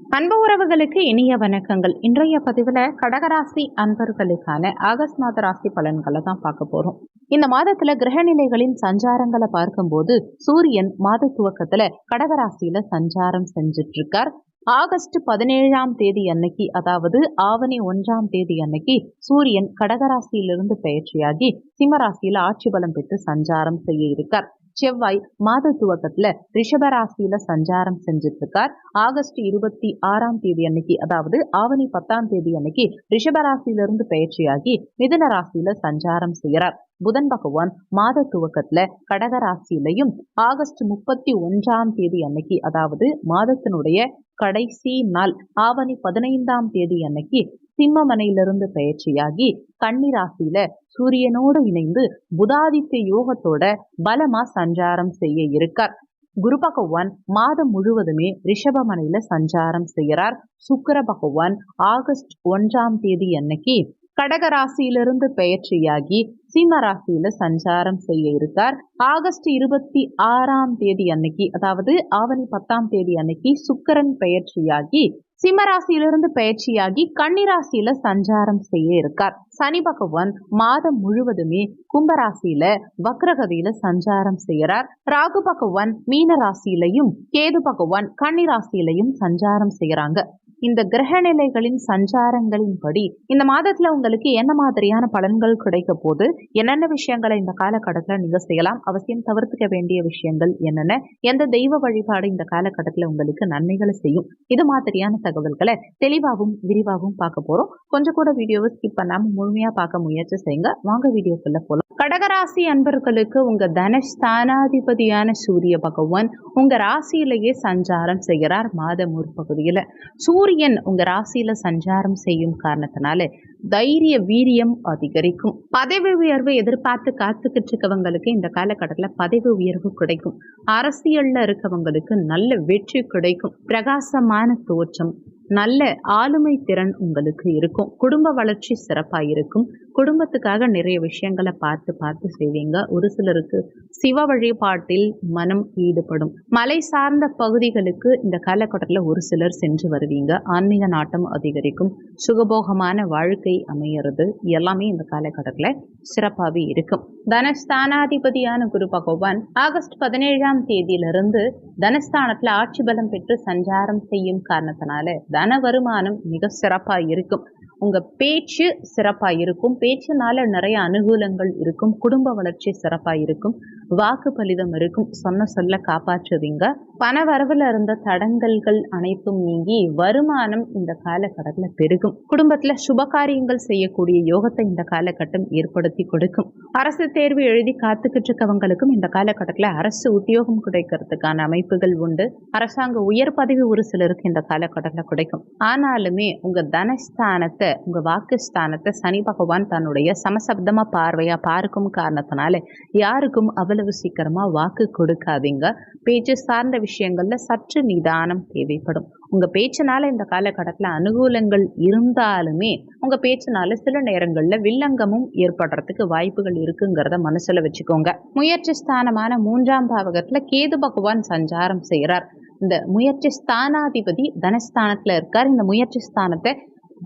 அன்பு உறவுகளுக்கு இனிய வணக்கங்கள். இன்றைய பதிவில் கடகராசி அன்பர்களுக்கான ஆகஸ்ட் மாத ராசி பலன்களை தான் பார்க்க போகிறோம் இந்த மாதத்துல கிரகநிலைகளின் சஞ்சாரங்களை பார்க்கும்போது சூரியன் மாத துவக்கத்துல கடகராசியில சஞ்சாரம் செஞ்சுட்டு இருக்கார் ஆகஸ்ட் பதினேழாம் தேதி அன்னைக்கு அதாவது ஆவணி ஒன்றாம் தேதி அன்னைக்கு சூரியன் கடகராசியிலிருந்து பயிற்சியாகி சிம்மராசியில ஆட்சி பலம் பெற்று சஞ்சாரம் செய்ய இருக்கார். செவ்வாய் மாத துவக்கத்துல ரிஷபராசியில சஞ்சாரம் செஞ்சுட்டு இருக்கார் ஆகஸ்ட் இருபத்தி ஆறாம் தேதி அன்னைக்கு அதாவது ஆவணி பத்தாம் தேதி அன்னைக்கு ரிஷபராசியிலிருந்து பயிற்சியாகி மிதன ராசியில சஞ்சாரம் செய்கிறார். புதன் பகவான் மாத துவக்கத்துல கடக ராசியிலையும் ஆகஸ்ட் முப்பத்தி ஒன்றாம் தேதி அன்னைக்கு அதாவது மாதத்தினுடைய கடைசி நாள் ஆவணி பதினைந்தாம் தேதி அன்னைக்கு சிம்மமனையிலிருந்து பயிற்சியாகி கன்னிராசியில சூரியனோடு இணைந்து புதாதித்ய யோகத்தோட பலமா சஞ்சாரம் செய்ய இருக்கார். குரு பகவான் மாதம் முழுவதுமே ரிஷபமனையில சஞ்சாரம் செய்கிறார் சுக்கர பகவான் ஆகஸ்ட் ஒன்றாம் தேதி அன்னைக்கு கடக ராசியிலிருந்து பெயர்ச்சியாகி சிம்ம ராசியில சஞ்சாரம் செய்ய இருக்கார். ஆகஸ்ட் இருபத்தி ஆறாம் தேதி அன்னைக்கு அதாவது ஆவணி பத்தாம் தேதி அன்னைக்கு சுக்கரன் பெயர்ச்சியாகி சிம்மராசியிலிருந்து பயிற்சியாகி கன்னிராசியில சஞ்சாரம் செய்ய இருக்கார். சனி பகவான் மாதம் முழுவதுமே கும்பராசியில வக்ரகதியில சஞ்சாரம் செய்யறார். ராகு பகவான் மீன ராசியிலையும் கேது பகவான் கன்னிராசியிலையும் சஞ்சாரம் செய்யறாங்க. இந்த கிரக நிலைகளின் சஞ்சாரங்களின்படி இந்த மாதத்துல உங்களுக்கு என்ன மாதிரியான பலன்கள் கிடைக்க போது என்னென்ன விஷயங்களை இந்த காலகட்டத்தில் நீங்க செய்யலாம்? அவசியம் தவிர்த்துக்க வேண்டிய விஷயங்கள் என்னென்ன? எந்த தெய்வ வழிபாடு இந்த காலகட்டத்தில் உங்களுக்கு நன்மைகளை செய்யும்? இது மாதிரியான தகவல்களை தெளிவாகவும் விரிவாகவும் பார்க்க போறோம். கொஞ்சம் கூட வீடியோவை ஸ்கிப் பண்ணாம முழுமையா பார்க்க முயற்சி செய்யுங்க. வாங்க வீடியோக்குள்ள போலாம். கடகராசி அன்பர்களுக்கு உங்க தனஸ்தானாதிபதியான சூரிய பகவான் உங்க ராசியிலேயே சஞ்சாரம் செய்கிறார் மாத முற்பகுதியில சூரியன் உங்கள் ராசியில் சஞ்சாரம் செய்யும் காரணத்தினால தைரிய வீரியம் அதிகரிக்கும். பதவி உயர்வு எதிர்பார்த்து காத்துக்கிட்டு இருக்கவங்களுக்கு இந்த காலகட்டத்தில் பதவி உயர்வு கிடைக்கும். அரசியல்ல இருக்கவங்களுக்கு நல்ல வெற்றி கிடைக்கும். பிரகாசமான தோற்றம் நல்ல ஆளுமை திறன் உங்களுக்கு இருக்கும். குடும்ப வளர்ச்சி சிறப்பாக இருக்கும். குடும்பத்துக்காக நிறைய விஷயங்களை பார்த்து பார்த்து செய்வீங்க. ஒரு சிலருக்கு சிவ வழிபாட்டில் மனம் ஈடுபடும். மலை சார்ந்த பகுதிகளுக்கு இந்த காலகட்டத்தில் ஒரு சிலர் சென்று வருவீங்க. ஆன்மீக நாட்டம் அதிகரிக்கும். சுகபோகமான வாழ்க்கை அமையிறது எல்லாமே இந்த காலகட்டத்தில் சிறப்பாகவே இருக்கும். தனஸ்தானாதிபதியான குரு பகவான் ஆகஸ்ட் பதினேழாம் தேதியிலிருந்து தனஸ்தானத்தில் ஆட்சி பலம் பெற்று சஞ்சாரம் செய்யும் காரணத்தினால தன வருமானம் மிக சிறப்பாக இருக்கும். உங்கள் பேச்சு சிறப்பாக இருக்கும். பேச்சுனால நிறைய அனுகூலங்கள் இருக்கும். குடும்ப வளர்ச்சி சிறப்பாக இருக்கும். வாக்கு பலிதம் இருக்கும் சொன்ன சொல்ல காப்பாற்றுவீங்க. பண வரவில் இருந்த தடங்கல்கள் அனைத்தும் நீங்கி வருமானம் இந்த காலகட்டத்தில் பெருகும். குடும்பத்தில் சுபகாரியங்கள் செய்யக்கூடிய யோகத்தை இந்த காலகட்டம் ஏற்படுத்தி கொடுக்கும். அரசு தேர்வு எழுதி காத்துக்கிட்டு இருக்கவங்களுக்கும் இந்த காலகட்டத்தில் அரசு உத்தியோகம் கிடைக்கிறதுக்கான அமைப்புகள் உண்டு. அரசாங்க உயர் பதவி ஒரு சிலருக்கு இந்த காலகட்டத்தில் கிடைக்கும். ஆனாலுமே உங்க தனஸ்தானத்தை உங்க வாக்குஸ்தானத்தை சனி பகவான் தன்னுடைய சமசப்தமா பார்வையா பார்க்கும் காரணத்தினால யாருக்கும் அவ்வளவு அவ்வளவு சீக்கிரமாக வாக்கு கொடுக்காதீங்க. பேச்சு சார்ந்த விஷயங்களில் சற்று நிதானம் தேவைப்படும். உங்கள் பேச்சினால இந்த காலகட்டத்தில் அனுகூலங்கள் இருந்தாலுமே உங்கள் பேச்சினால சில நேரங்களில் வில்லங்கமும் ஏற்படுறதுக்கு வாய்ப்புகள் இருக்குங்கிறத மனசில் வச்சுக்கோங்க. முயற்சி ஸ்தானமான மூன்றாம் பாவகத்தில் கேது பகவான் சஞ்சாரம் செய்கிறார் இந்த முயற்சி ஸ்தானாதிபதி தனஸ்தானத்தில் இருக்கார். இந்த முயற்சி ஸ்தானத்தை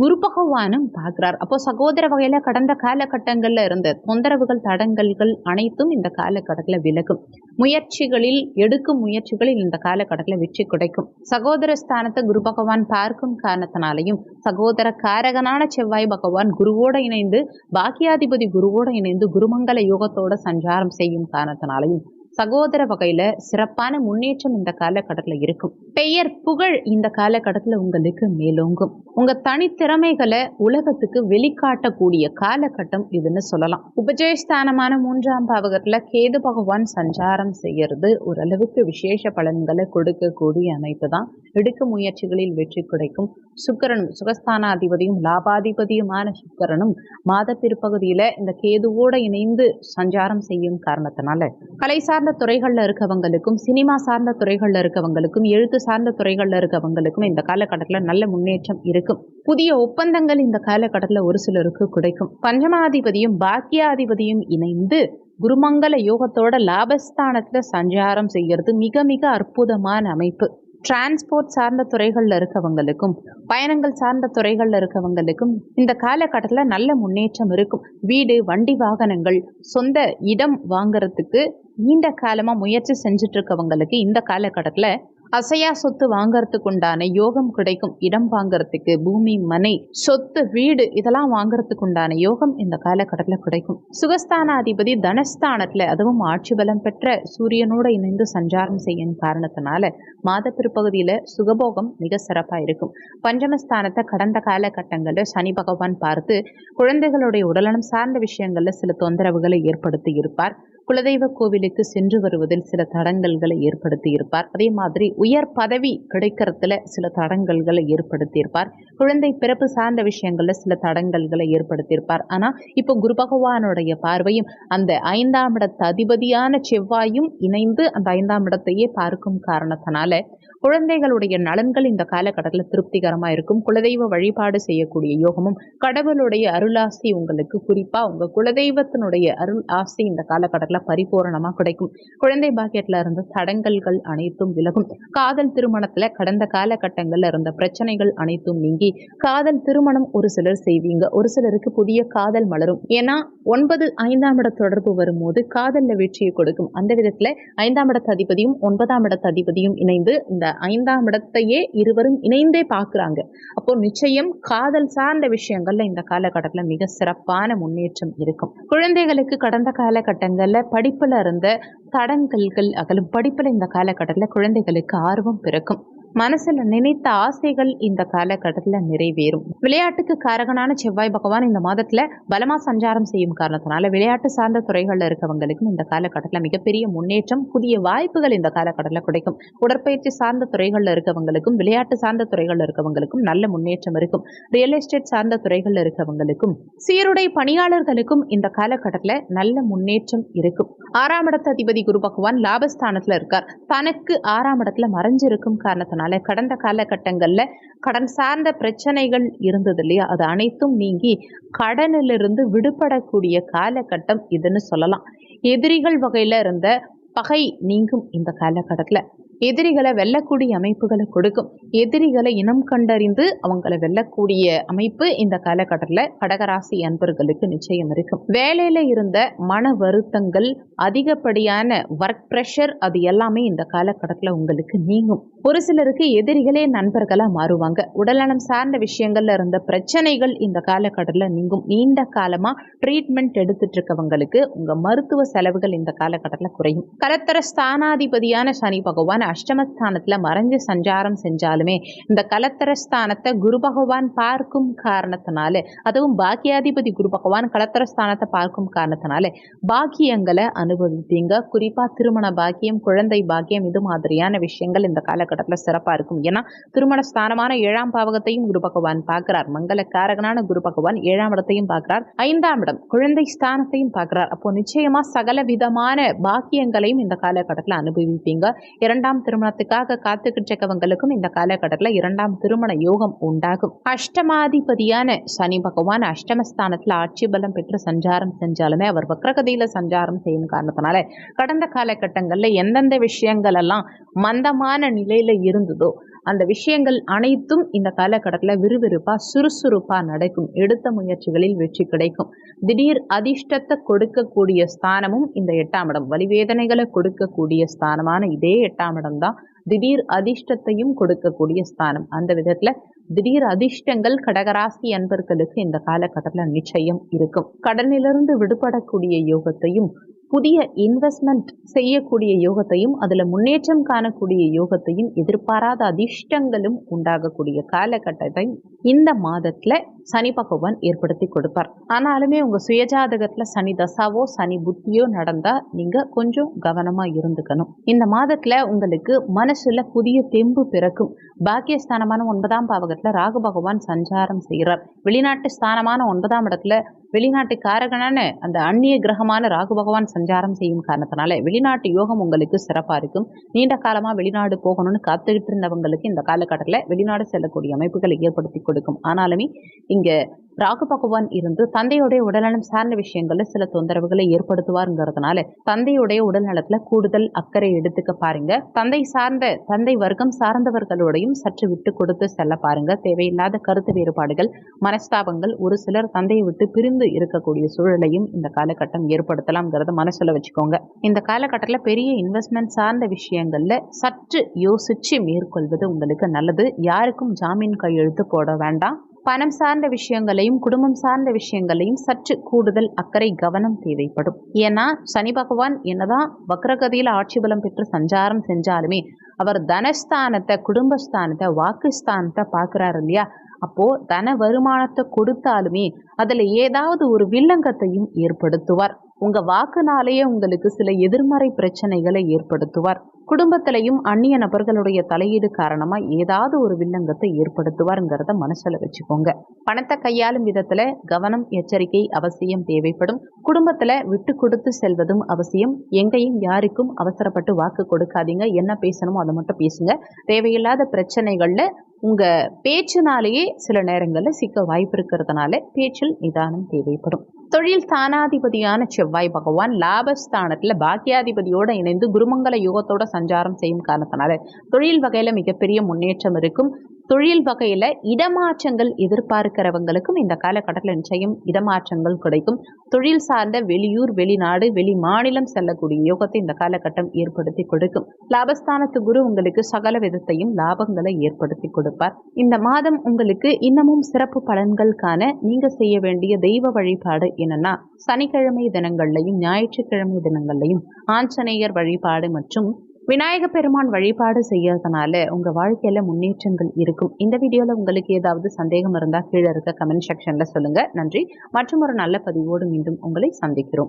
குரு பகவானும் பார்க்கிறார். அப்போ சகோதர வகையில கடந்த காலகட்டங்கள்ல இருந்த தொந்தரவுகள் தடங்கல்கள் அனைத்தும் இந்த காலகட்டத்தில் விலகும். முயற்சிகளில் எடுக்கும் முயற்சிகளில் இந்த காலகட்டத்தில் வெற்றி கிடைக்கும். சகோதர ஸ்தானத்தை குரு பகவான் பார்க்கும் காரணத்தினாலையும் சகோதர காரகனான செவ்வாய் பகவான் குருவோட இணைந்து பாக்கியாதிபதி குருவோட இணைந்து குருமங்கல யோகத்தோட சஞ்சாரம் செய்யும் காரணத்தினாலையும் சகோதர வகையில சிறப்பான முன்னேற்றம் இந்த காலகட்டத்தில் இருக்கும். பெயர் புகழ் இந்த காலகட்டத்தில் உங்களுக்கு மேலோங்கும். உங்க தனித்திறமைகளை உலகத்துக்கு வெளிக்காட்டக்கூடிய காலகட்டம் இதுன்னு சொல்லலாம். உபஜயஸ்தானமான மூன்றாம் பாவகத்துல கேது பகவான் சஞ்சாரம் செய்யறது ஓரளவுக்கு விசேஷ பலன்களை கொடுக்கக்கூடிய அமைப்பு தான். எடுக்கும் முயற்சிகளில் வெற்றி கிடைக்கும். சுக்கரனும் சுகஸ்தானாதிபதியும் லாபாதிபதியுமான சுக்கரனும் மாத பிற்பகுதியில இந்த கேதுவோட இணைந்து சஞ்சாரம் செய்யும் காரணத்தினால. கலைசார் சார்ந்த துறைகளில் இருக்கவங்களுக்கும் சினிமா சார்ந்த துறைகளில் இருக்கவங்களுக்கும் எழுத்து சார்ந்த துறைகளில் இருக்கவங்களுக்கும் இந்த காலகட்டத்தில் நல்ல முன்னேற்றம் இருக்கும். புதிய ஒப்பந்தங்கள் இந்த காலகட்டத்தில் ஒரு சிலருக்கு கிடைக்கும். பஞ்சமாதிபதியும் பாக்கியாதிபதியும் இணைந்து குருமங்கல யோகத்தோட லாபஸ்தானத்தில் சஞ்சாரம் செய்யறது மிக மிக அற்புதமான அமைப்பு. டிரான்ஸ்போர்ட் சார்ந்த துறைகளில் இருக்கவங்களுக்கும் பயணங்கள் சார்ந்த துறைகளில் இருக்கவங்களுக்கும் இந்த காலகட்டத்தில் நல்ல முன்னேற்றம் இருக்கும். வீடு வண்டி வாகனங்கள் சொந்த இடம் வாங்குறதுக்கு நீண்ட காலமாக முயற்சி செஞ்சுட்டு இருக்கவங்களுக்கு இந்த காலகட்டத்தில் அசையா சொத்து வாங்கறதுக்கு உண்டான யோகம் கிடைக்கும். இடம் வாங்கறதுக்கு பூமி மனை சொத்து வீடு இதெல்லாம் வாங்கறதுக்கு உண்டான யோகம் இந்த காலகட்டத்தில் கிடைக்கும். சுகஸ்தானாதிபதி தனஸ்தானத்தில் அதுவும் ஆட்சி பலம் பெற்ற சூரியனோட இணைந்து சஞ்சாரம் செய்யும் காரணத்தினால மாத பிற்பகுதியில் சுகபோகம் மிக சிறப்பாக இருக்கும். பஞ்சமஸ்தானத்தை கடந்த காலகட்டங்களில் சனி பகவான் பார்த்து குழந்தைகளுடைய உடல்நலம் சார்ந்த விஷயங்களில் சில தொந்தரவுகளை ஏற்படுத்தி இருப்பார். குலதெய்வ கோவிலுக்கு சென்று வருவதில் சில தடங்கல்களை ஏற்படுத்தி இருப்பார் அதே மாதிரி உயர் பதவி கிடைக்கிறதுல சில தடங்கல்களை ஏற்படுத்தியிருப்பார். குழந்தை பிறப்பு சார்ந்த விஷயங்கள்ல சில தடங்கல்களை ஏற்படுத்தியிருப்பார். ஆனால் இப்போ குரு பகவானுடைய பார்வையும் அந்த ஐந்தாம் இடத்து அதிபதியான செவ்வாயும் இணைந்து அந்த ஐந்தாம் இடத்தையே பார்க்கும் காரணத்தினால குழந்தைகளுடைய நலன்கள் இந்த காலகட்டத்தில் திருப்திகரமாக இருக்கும். குலதெய்வ வழிபாடு செய்யக்கூடிய யோகமும் கடவுளுடைய அருளாசி உங்களுக்கு குறிப்பாக உங்கள் குலதெய்வத்தினுடைய அருள் ஆசி இந்த காலகட்டத்தில் பரிபூரணமாக கிடைக்கும். குழந்தை பாக்கெட்டில் இருந்த தடங்கல்கள் அனைத்தும் விலகும். காதல் திருமணத்தில் கடந்த காலகட்டங்களில் இருந்த பிரச்சனைகள் அனைத்தும் நீங்கி காதல் திருமணம் ஒரு சிலர் செய்வீங்க. ஒரு சிலருக்கு புதிய காதல் மலரும். ஏன்னா ஒன்பது ஐந்தாம் இட தொடர்பு வரும்போது காதலில் வெற்றியை கொடுக்கும். அந்த விதத்தில் ஐந்தாம் இடத்து அதிபதியும் ஒன்பதாம் இடத்து அதிபதியும் இணைந்து இந்த ஐந்தாம் இடத்தையே இருவரும் இணைந்தே பார்க்குறாங்க. அப்போ நிச்சயம் காதல் சார்ந்த விஷயங்கள்ல இந்த காலகட்டத்தில் மிக சிறப்பான முன்னேற்றம் இருக்கும். குழந்தைகளுக்கு கடந்த காலகட்டங்களில் படிப்புல இருந்த தடங்கல்கள் அகலும் படிப்புல இந்த காலகட்டத்தில் குழந்தைகளுக்கு ஆர்வம் பிறக்கும். மனசுல நினைத்த ஆசைகள் இந்த காலகட்டத்தில் நிறைவேறும். விளையாட்டுக்கு காரகனான செவ்வாய் பகவான் இந்த மாதத்துல பலமா சஞ்சாரம் செய்யும் காரணத்தினால விளையாட்டு சார்ந்த துறைகளில் இருக்கவங்களுக்கும் இந்த காலகட்டத்தில் மிகப்பெரிய முன்னேற்றம் புதிய வாய்ப்புகள் இந்த காலகட்டத்தில் கிடைக்கும். உடற்பயிற்சி சார்ந்த துறைகளில் இருக்கவங்களுக்கும் விளையாட்டு சார்ந்த துறைகளில் இருக்கவங்களுக்கும் நல்ல முன்னேற்றம் இருக்கும். ரியல் எஸ்டேட் சார்ந்த துறைகளில் இருக்கவங்களுக்கும் சீருடை பணியாளர்களுக்கும் இந்த காலகட்டத்தில் நல்ல முன்னேற்றம் இருக்கும். ஆறாம் இடத்த அதிபதி குரு பகவான் லாபஸ்தானத்தில் இருக்கார். தனக்கு ஆறாம் இடத்துல மறைஞ்சிருக்கும் காரணத்தினால் கடந்த காலகட்டங்களில் கடன் சார்ந்த பிரச்சனைகள் இருந்தது இல்லையா? அது அனைத்தும் நீங்கி கடனிலிருந்து விடுபடக்கூடிய காலகட்டம் இதுன்னு சொல்லலாம். எதிரிகள் வகையில் இருந்த பகை நீங்கும் இந்த காலகட்டத்தில். எதிரிகளை வெல்லக்கூடிய அமைப்புகளை கொடுக்கும். எதிரிகளை இனம் கண்டறிந்து அவங்கள வெல்லக்கூடிய அமைப்பு இந்த காலகட்டத்தில் கடகராசி அன்பர்களுக்கு நிச்சயம் இருக்கும். வேலையில் இருந்த மன வருத்தங்கள் அதிகப்படியான ஒர்க் ப்ரெஷர் அது எல்லாமே இந்த காலகட்டத்தில் உங்களுக்கு நீங்கும். ஒரு சிலருக்கு எதிரிகளே நண்பர்களாக மாறுவாங்க. உடல்நலம் சார்ந்த விஷயங்கள்ல இருந்த பிரச்சனைகள் இந்த காலகட்டத்தில் நீங்கும். நீண்ட காலமாக ட்ரீட்மெண்ட் எடுத்துட்டு இருக்கவங்களுக்கு உங்கள் மருத்துவ செலவுகள் இந்த காலகட்டத்தில் குறையும். கலத்தர ஸ்தானாதிபதியான சனி பகவான் அஷ்டமஸ்தானத்தில் மறைஞ்சு சஞ்சாரம் செஞ்சாலுமே இந்த கலத்தரஸ்தானத்தை குரு பகவான் பார்க்கும் காரணத்தினால அதுவும் பாக்கியாதிபதி குரு பகவான் கலத்தரஸ்தானத்தை பார்க்கும் காரணத்தினால பாக்கியங்களை அனுபவிப்பீங்க. குறிப்பாக திருமண பாக்கியம் குழந்தை பாக்கியம் இது மாதிரியான விஷயங்கள் இந்த காலகட்டத்தில் சிறப்பாக இருக்கும். ஏன்னா திருமண ஸ்தானமான ஏழாம் பாவகத்தையும் குரு பகவான் பார்க்கிறார். மங்களக்காரகனான குரு பகவான் ஏழாம் இடத்தையும் பார்க்கிறார். ஐந்தாம் இடம் குழந்தை ஸ்தானத்தையும் பார்க்கிறார். அப்போ நிச்சயமா சகல விதமான பாக்கியங்களையும் இந்த காலகட்டத்தில் அனுபவிப்பீங்க. இரண்டாம் திருமணத்துக்காக காத்துக்கிட்டு இருக்கவங்களுக்கும் இந்த காலகட்டத்தில் இரண்டாம் திருமண யோகம் உண்டாகும். அஷ்டமாதிபதியான சனி பகவான் அஷ்டமஸ்தானத்தில் ஆட்சி பலம் பெற்று சஞ்சாரம் செஞ்சாலுமே அவர் வக்ரகதியில் சஞ்சாரம் செய்யும் காரணத்தினால கடந்த காலகட்டங்களில் எந்தெந்த விஷயங்கள் எல்லாம் மந்தமான நிலையில இருந்ததோ அந்த விஷயங்கள் அனைத்தும் இந்த காலகட்டத்தில் விறுவிறுப்பாக சுறுசுறுப்பாக நடக்கும். எடுத்த முயற்சிகளில் வெற்றி கிடைக்கும். திடீர் அதிர்ஷ்டத்தை கொடுக்கக்கூடிய ஸ்தானமும் இந்த எட்டாம் இடம். வலிவேதனைகளை கொடுக்கக்கூடிய ஸ்தானமான இதே எட்டாம் இடம் தான். திடீர் அதிர்ஷ்டத்தையும் கொடுக்கக்கூடிய ஸ்தானம். அந்த விதத்தில் திடீர் அதிர்ஷ்டங்கள் கடகராசி அன்பர்களுக்கு இந்த காலகட்டத்தில் நிச்சயம் இருக்கும். கடனிலிருந்து விடுபடக்கூடிய யோகத்தையும் புதிய இன்வெஸ்ட்மெண்ட் செய்யக்கூடிய யோகத்தையும் அதில் முன்னேற்றம் காணக்கூடிய யோகத்தையும் எதிர்பாராத அதிர்ஷ்டங்களும் உண்டாகக்கூடிய காலகட்டத்தை இந்த மாதத்தில் சனி பகவான் ஏற்படுத்தி கொடுப்பார். ஆனாலுமே உங்கள் சுயஜாதகத்தில் சனி தசாவோ சனி புத்தியோ நடந்தால் நீங்கள் கொஞ்சம் கவனமாக இருந்துக்கணும். இந்த மாதத்தில் உங்களுக்கு மனசில் புதிய தெம்பு பிறக்கும். பாக்கியஸ்தானமான ஒன்பதாம் பாவகத்தில் ராகு பகவான் சஞ்சாரம் செய்கிறார் வெளிநாட்டு ஸ்தானமான ஒன்பதாம் இடத்துல வெளிநாட்டு காரகனான அந்த அந்நிய கிரகமான ராகு பகவான் சஞ்சாரம் செய்யும் காரணத்தினால வெளிநாட்டு யோகம் உங்களுக்கு சிறப்பாக இருக்கும். நீண்ட காலமாக வெளிநாடு போகணும்னு காத்துக்கிட்டு இருந்தவங்களுக்கு இந்த காலகட்டத்தில் வெளிநாடு செல்லக்கூடிய அமைப்புகளை ஏற்படுத்தி கொடுக்கும். ஆனாலுமே இங்கே ராகு பகவான் இருந்து தந்தையுடைய உடல்நலம் சார்ந்த விஷயங்கள்ல சில தொந்தரவுகளை ஏற்படுத்துவாருங்கிறதுனால தந்தையுடைய உடல்நலத்துல கூடுதல் அக்கறை எடுத்துக்க பாருங்க. தந்தை சார்ந்த தந்தை வர்க்கம் சார்ந்தவர்களோடையும் சற்று விட்டு கொடுத்து செல்ல பாருங்க. தேவையில்லாத கருத்து வேறுபாடுகள் மனஸ்தாபங்கள் ஒரு சிலர் தந்தையை விட்டு பிரிந்து இருக்கக்கூடிய சூழலையும் இந்த காலகட்டம் ஏற்படுத்தலாம்ங்கிறத மனசுல வச்சுக்கோங்க. இந்த காலகட்டத்தில் பெரிய இன்வெஸ்ட்மெண்ட் சார்ந்த விஷயங்கள்ல சற்று யோசிச்சு மேற்கொள்வது உங்களுக்கு நல்லது. யாருக்கும் ஜாமீன் கையெழுத்து போட வேண்டாம். பணம் சார்ந்த விஷயங்களையும் குடும்பம் சார்ந்த விஷயங்களையும் சற்று கூடுதல் அக்கறை கவனம் தேவைப்படும். ஏன்னா சனி பகவான் என்னதான் வக்ரகதியில் ஆட்சி பலம் பெற்று சஞ்சாரம் செஞ்சாலுமே அவர் தனஸ்தானத்தை குடும்பஸ்தானத்தை வாக்குஸ்தானத்தை பார்க்குறாரு இல்லையா? அப்போ தன வருமானத்தை கொடுத்தாலுமே அதில் ஏதாவது ஒரு வில்லங்கத்தையும் ஏற்படுத்துவார். உங்க வாக்குனாலேயே உங்களுக்கு சில எதிர்மறை பிரச்சனைகளை ஏற்படுத்துவார். குடும்பத்திலையும் அந்நிய நபர்களுடைய தலையீடு காரணமா ஏதாவது ஒரு வில்லங்கத்தை ஏற்படுத்துவாருங்கிறத மனசுல வச்சுக்கோங்க. பணத்தை கையாளும் விதத்துல கவனம் எச்சரிக்கை அவசியம் தேவைப்படும். குடும்பத்துல விட்டு கொடுத்து செல்வதும் அவசியம். எங்கேயும் யாருக்கும் அவசரப்பட்டு வாக்கு கொடுக்காதீங்க. என்ன பேசணுமோ அதை மட்டும் பேசுங்க. தேவையில்லாத பிரச்சனைகள்ல உங்க பேச்சுனாலேயே சில நேரங்களில் சிக்க வாய்ப்பு இருக்கிறதுனால பேச்சில் நிதானம் தேவைப்படும். தொழில் ஸ்தானாதிபதியான செவ்வாய் பகவான் லாபஸ்தானத்தில் பாக்கியாதிபதியோடு இணைந்து குருமங்கல யுகத்தோட சஞ்சாரம் செய்யும் காரணத்தினால தொழில் வகையில் மிகப்பெரிய முன்னேற்றம் இருக்கும். தொழில் வகையில் இடமாற்றங்கள் எதிர்பார்க்கிறவங்களுக்கும் இந்த காலகட்டத்தில் நிச்சயம் இடமாற்றங்கள் கிடைக்கும். தொழில் சார்ந்த வெளியூர் வெளிநாடு வெளி மாநிலம் செல்லக்கூடிய யோகத்தை இந்த காலகட்டம் ஏற்படுத்தி கொடுக்கும். லாபஸ்தானத்து குரு உங்களுக்கு சகல விதத்தையும் லாபங்களை ஏற்படுத்தி கொடுப்பார். இந்த மாதம் உங்களுக்கு இன்னமும் சிறப்பு பலன்கள் காண நீங்க செய்ய வேண்டிய தெய்வ வழிபாடு என்னன்னா சனிக்கிழமை தினங்கள்லையும் ஞாயிற்றுக்கிழமை தினங்கள்லையும் ஆஞ்சநேயர் வழிபாடு மற்றும் விநாயக பெருமான் வழிபாடு செய்யறதுனால உங்க வாழ்க்கையில முன்னேற்றங்கள் இருக்கும். இந்த வீடியோல உங்களுக்கு ஏதாவது சந்தேகம் இருந்தா கீழே இருக்க கமெண்ட் செக்ஷன்ல சொல்லுங்க. நன்றி. மற்றும் ஒரு நல்ல பதிவோடு மீண்டும் உங்களை சந்திக்கிறோம்.